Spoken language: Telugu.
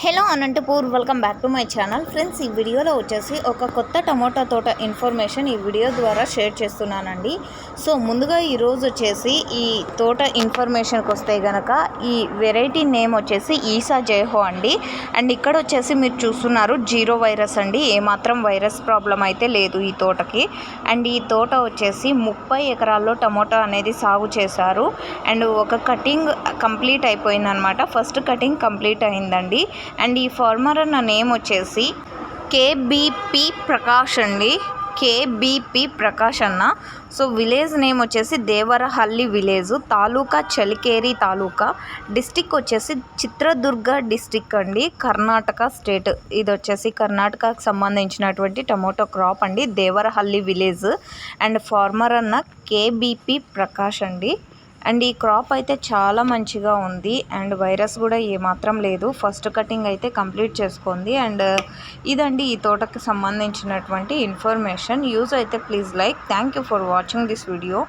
Hello Anantapur welcome back to my channel friends ఈ వీడియోలో వచ్చేసి ఒక కొత్త టమోటా తోట ఇన్ఫర్మేషన్ ఈ వీడియో ద్వారా షేర్ చేస్తున్నానండి. సో ముందుగా ఈరోజు వచ్చేసి ఈ తోట ఇన్ఫర్మేషన్కి వస్తే గనక ఈ వెరైటీ నేమ్ వచ్చేసి ఈసా జయహో అండి. అండ్ ఇక్కడ వచ్చేసి మీరు చూస్తున్నారు జీరో వైరస్ అండి. ఏమాత్రం వైరస్ ప్రాబ్లం అయితే లేదు ఈ తోటకి. అండ్ ఈ తోట వచ్చేసి ముప్పై ఎకరాల్లో టమోటా అనేది సాగు చేశారు. అండ్ ఒక కటింగ్ కంప్లీట్ అయిపోయిందనమాట ఫస్ట్ కటింగ్ కంప్లీట్ అయిందండి. అండ్ ఈ ఫార్మర్ అన్న నేమ్ వచ్చేసి కేబీపీ ప్రకాష్ అండి. కేబీపీ ప్రకాష్ అన్న. సో విలేజ్ నేమ్ వచ్చేసి దేవరహల్లి విలేజ్ తాలూకా చలికేరి తాలూకా. డిస్టిక్ వచ్చేసి చిత్రదుర్గ డిస్టిక్ అండి. కర్ణాటక స్టేట్. ఇది వచ్చేసి కర్ణాటకకు సంబంధించినటువంటి టమోటో క్రాప్ అండి. దేవరహల్లి విలేజ్. అండ్ ఫార్మర్ అన్న కేబీపీ ప్రకాష్ అండి. అండ్ ఈ క్రాప్ అయితే చాలా మంచిగా ఉంది. అండ్ వైరస్ కూడా ఏమాత్రం లేదు. ఫస్ట్ కటింగ్ అయితే కంప్లీట్ చేసుకుంది. అండ్ ఇదండి ఈ తోటకి సంబంధించినటువంటి ఇన్ఫర్మేషన్. యూజ్ అయితే please like. Thank you for watching this video